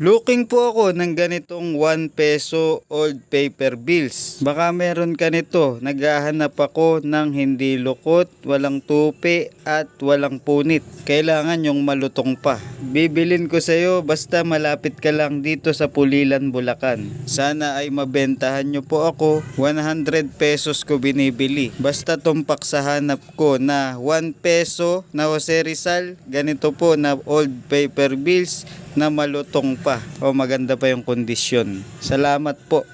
Looking po ako ng ganitong 1 peso old paper bills. Baka meron ka nito. Naghahanap ako ng hindi lukot, walang tupi at walang punit. Kailangan yung malutong pa. Bibilin ko sa'yo basta malapit ka lang dito sa Pulilan, Bulacan. Sana ay mabentahan nyo po ako. 100 pesos ko binibili. Basta tumpak sa hanap ko na 1 peso na Jose Rizal. Ganito po na old paper bills na malutong pa o maganda pa yung kondisyon. Salamat po.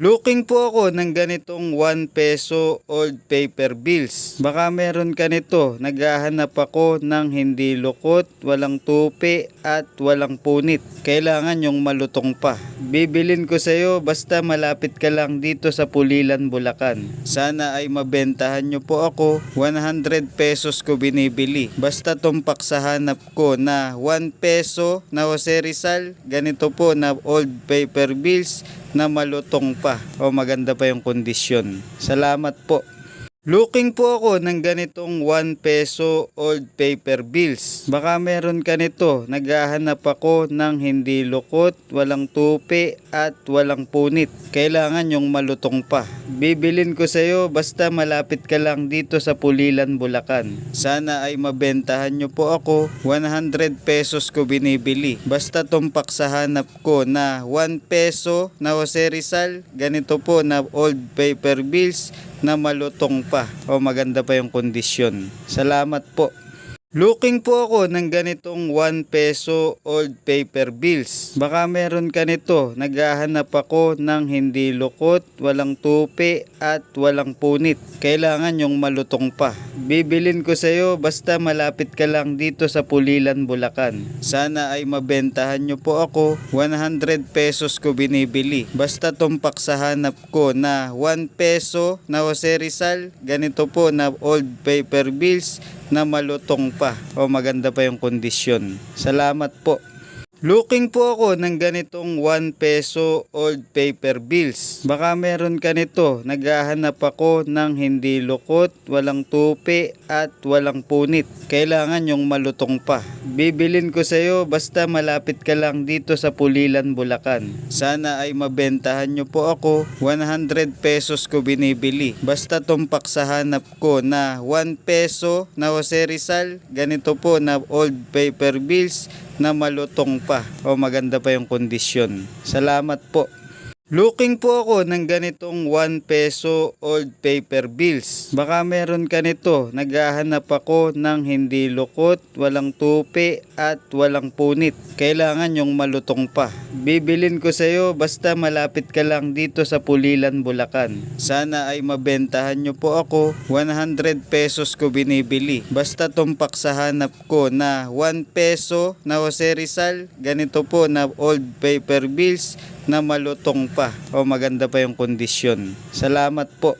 Looking po ako ng ganitong 1 peso old paper bills. Baka meron ka nito. Naghahanap ako ng hindi lukot, walang tupi at walang punit. Kailangan yung malutong pa. Bibilin ko sa'yo basta malapit ka lang dito sa Pulilan, Bulacan. Sana ay mabentahan nyo po ako. 100 pesos ko binibili. Basta tumpak sa hanap ko na 1 peso na Jose Rizal. Ganito po na old paper bills na malutong pa o maganda pa yung kondisyon. Salamat po. Looking po ako ng ganitong 1 peso old paper bills. Baka meron ka nito. Naghahanap ako ng hindi lukot, walang tupi at walang punit. Kailangan yung malutong pa. Bibilin ko sa'yo basta malapit ka lang dito sa Pulilan, Bulacan. Sana ay mabentahan nyo po ako. 100 pesos ko binibili. Basta tumpak sa hanap ko na 1 peso na Jose Rizal. Ganito po na old paper bills na malutong pa o maganda pa yung kondisyon. Salamat po. Looking po ako ng ganitong 1 peso old paper bills. Baka meron ka nito. Naghahanap ako ng hindi lukot, walang tupi at walang punit. Kailangan yung malutong pa. Bibilin ko sa'yo basta malapit ka lang dito sa Pulilan, Bulacan. Sana ay mabentahan nyo po ako. 100 pesos ko binibili. Basta tumpak sa hanap ko na 1 peso na Jose Rizal. Ganito po na old paper bills na malutong pa o maganda pa yung kondisyon. Salamat po. Looking po ako ng ganitong 1 peso old paper bills. Baka meron ka nito. Naghahanap ako ng hindi lukot, walang tupi at walang punit. Kailangan yung malutong pa. Bibilin ko sa'yo basta malapit ka lang dito sa Pulilan, Bulacan. Sana ay mabentahan nyo po ako. 100 pesos ko binibili. Basta tumpak sa hanap ko na 1 peso na Jose Rizal. Ganito po na old paper bills na malutong pa o maganda pa yung kondisyon. Salamat po. Looking po ako ng ganitong 1 peso old paper bills. Baka meron ka nito. Naghahanap ako ng hindi lukot, walang tupi at walang punit. Kailangan yung malutong pa. Bibilin ko sa'yo basta malapit ka lang dito sa Pulilan, Bulacan. Sana ay mabentahan nyo po ako. 100 pesos ko binibili. Basta tumpak sa hanap ko na 1 peso na Jose Rizal. Ganito po na old paper bills na malutong pa o maganda pa yung kondisyon. Salamat po.